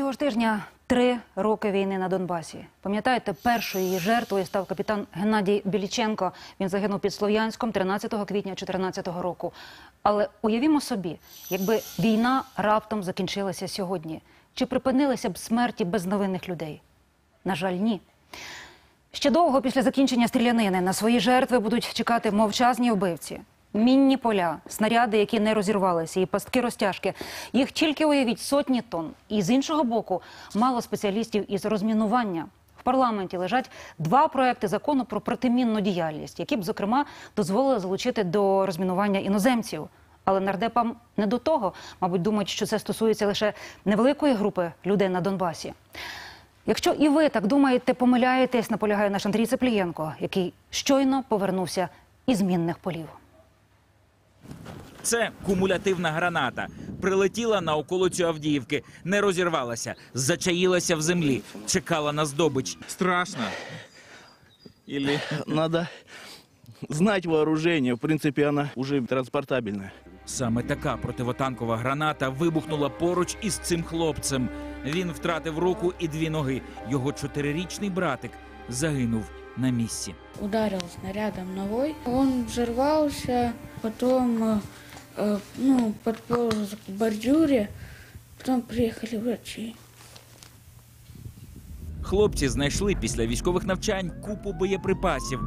Цього ж тижня три роки війни на Донбасі. Пам'ятаєте, першою її жертвою став капітан Геннадій Біліченко. Він загинув під Слов'янськом 13 квітня 2014 року. Але уявімо собі, якби війна раптом закінчилася сьогодні, чи припинилися б смерті безновинних людей? На жаль, ні. Ще довго після закінчення стрілянини на свої жертви будуть чекати мовчазні вбивці. Мінні поля, снаряди, які не розірвалися, і пастки розтяжки. Їх тільки уявіть сотні тонн. І з іншого боку, мало спеціалістів із розмінування. В парламенті лежать два проекти закону про протимінну діяльність, які б, зокрема, дозволили залучити до розмінування іноземців. Але нардепам не до того, мабуть, думають, що це стосується лише невеликої групи людей на Донбасі. Якщо і ви так думаєте, помиляєтесь, наполягає наш Андрій Цеплієнко, який щойно повернувся із мінних полів. Це кумулятивна граната. Прилетіла на околицю Авдіївки, не розірвалася, зачаїлася в землі, чекала на здобич. Страшно. Или Надо знать вооружение. В принципе, она уже транспортабельная. Саме така противотанкова граната вибухнула поруч із цим хлопцем. Він втратив руку і дві ноги. Його чотирирічний братик загинув на місці. ударил снарядом ногой. Он взорвался, потом э, э, ну, подполз к бордюре, потом приехали врачи. Хлопці знайшли після військових навчань купу боєприпасів.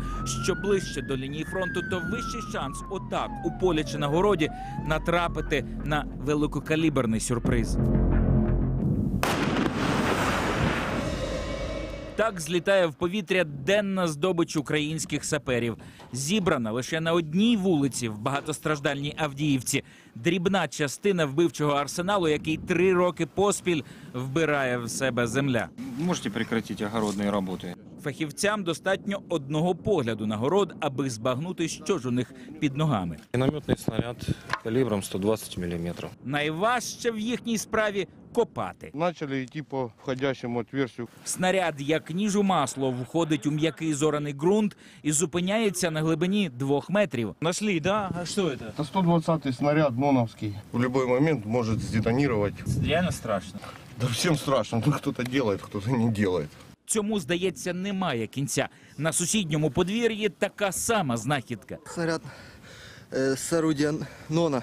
Що ближче до лінії фронту, то вищий шанс отак у полі чи на городі натрапити на великокаліберний сюрприз. Так злітає в повітря денна здобич українських саперів. Зібрана лише на одній вулиці в багатостраждальній Авдіївці. Дрібна частина вбивчого арсеналу, який три роки поспіль вбирає в себе земля. можете прекратити огородні работы? Фахівцям достатньо одного погляду на город, аби збагнути, що ж у них під ногами. Минометный снаряд калибром 120 миллиметров. Найважче в їхній справі копати. Начали идти по входящему отверстию. Снаряд, як ніж у масло, входить у м'який зораний ґрунт і зупиняється на глибині двох метрів. Нашли, да? А что это? Это 120 снаряд ноновский. В любой момент может сдетонировать. Реально страшно. Да всем страшно. Ну, кто-то делает, кто-то не делает. Цьому, здається, немає кінця. На сусідньому подвір'ї така сама знахідка. Снаряд э, с орудия Нона.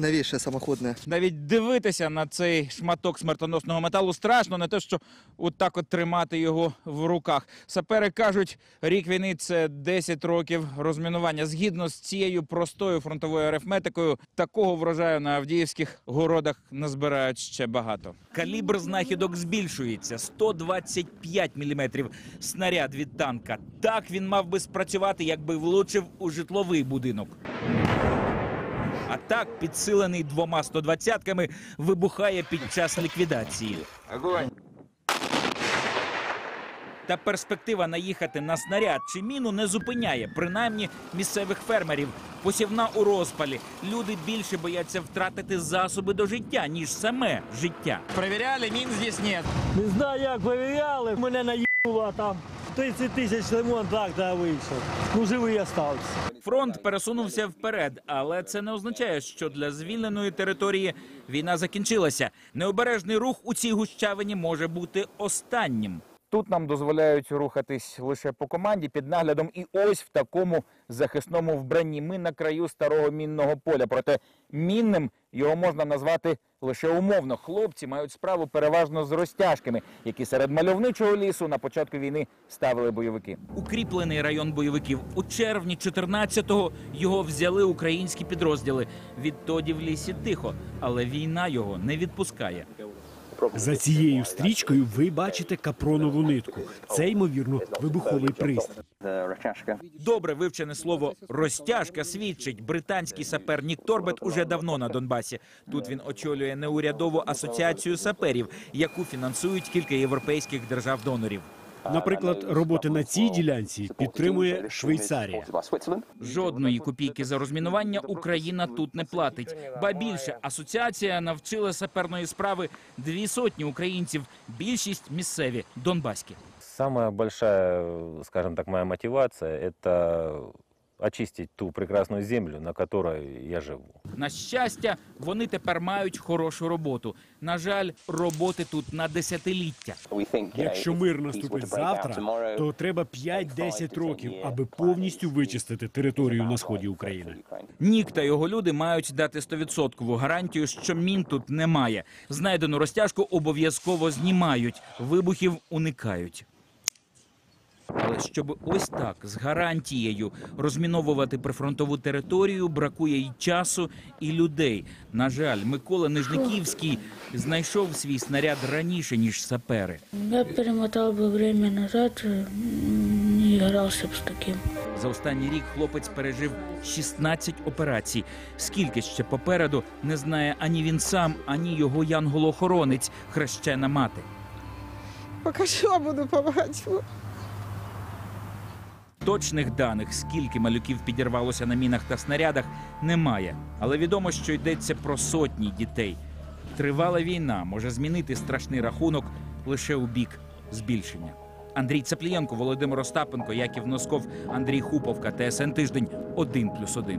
Новейшее самоходное. Навіть дивитися на цей шматок смертоносного металу страшно, не те, що от так от тримати його в руках. Сапери кажуть, рік війни це 10 років розмінування. Згідно з цією простою фронтовою арифметикою, такого врожаю на авдіївських городах назбирають ще багато. Калібр знахідок збільшується 125 мм. Снаряд від танка. Так він мав би спрацювати, якби влучив у житловий будинок. А так, підсилений двома 120-ками, вибухає під час ліквідації. Та перспектива наїхати на снаряд чи міну не зупиняє, принаймні місцевих фермерів. Посівна у розпалі. Люди більше бояться втратити засоби до життя, ніж саме життя. Проверяли, мін здесь нет. Не знаю, як перевіряли. Мене наїбало там 30 тисяч лимон трактора вийшов. Ну, живий остався. Фронт пересунувся вперед, але це не означає, що для звільненої території війна закінчилася. Необережний рух у цій гущавині може бути останнім. Тут нам дозволяють рухатись лише по команді під наглядом, і ось в такому захисному вбранні. Ми на краю старого мінного поля. Проте мінним його можна назвати лише умовно. Хлопці мають справу переважно з розтяжками, які серед мальовничого лісу на початку війни ставили бойовики. Укріплений район бойовиків у червні 14-го його взяли українські підрозділи. Відтоді в лісі тихо, але війна його не відпускає. За цією стрічкою ви бачите капронову нитку. Це ймовірно вибуховий пристрій. Добре вивчене слово розтяжка свідчить. Британський сапер Нік Торбет уже давно на Донбасі. Тут він очолює неурядову асоціацію саперів, яку фінансують кілька європейських держав-донорів. Наприклад, роботи на цій ділянці підтримує Швейцарія. Жодної копійки за розмінування Україна тут не платить. Ба більше асоціація навчила саперної справи дві сотні українців. Більшість місцеві донбаські. Самая большая, скажем так, моя мотивация – это очистить ту прекрасную землю, на которой я живу. На щастя, вони тепер мають хорошу роботу. На жаль, роботи тут на десятиліття. Якщо мир наступить завтра, то треба 5-10 років, аби повністю вичистити територію на сході України. Нік та його люди мають дати 100% гарантію, що мін тут немає. Знайдену розтяжку обов'язково знімають, вибухів уникають. Але щоб ось так з гарантією розміновувати прифронтову територію, бракує й часу, і людей. На жаль, Микола Нижниківський знайшов свій снаряд раніше ніж сапери. Я перемотал бы время назад, э, м, не игрался бы с таким. За останній рік хлопець пережив 16 операцій. Скільки ще попереду не знає ані він сам, ані його янголохоронець, хрещена мати. Поки що буду допомагати. Точних даних, скільки малюків підірвалося на мінах та снарядах, немає. Але відомо, що йдеться про сотні дітей. Тривала війна може змінити страшний рахунок лише у бік збільшення. Андрій Цаплієнко, Володимир Остапенко, Яків Носков, Андрій Хуповка, ТСН Тиждень 1+,1.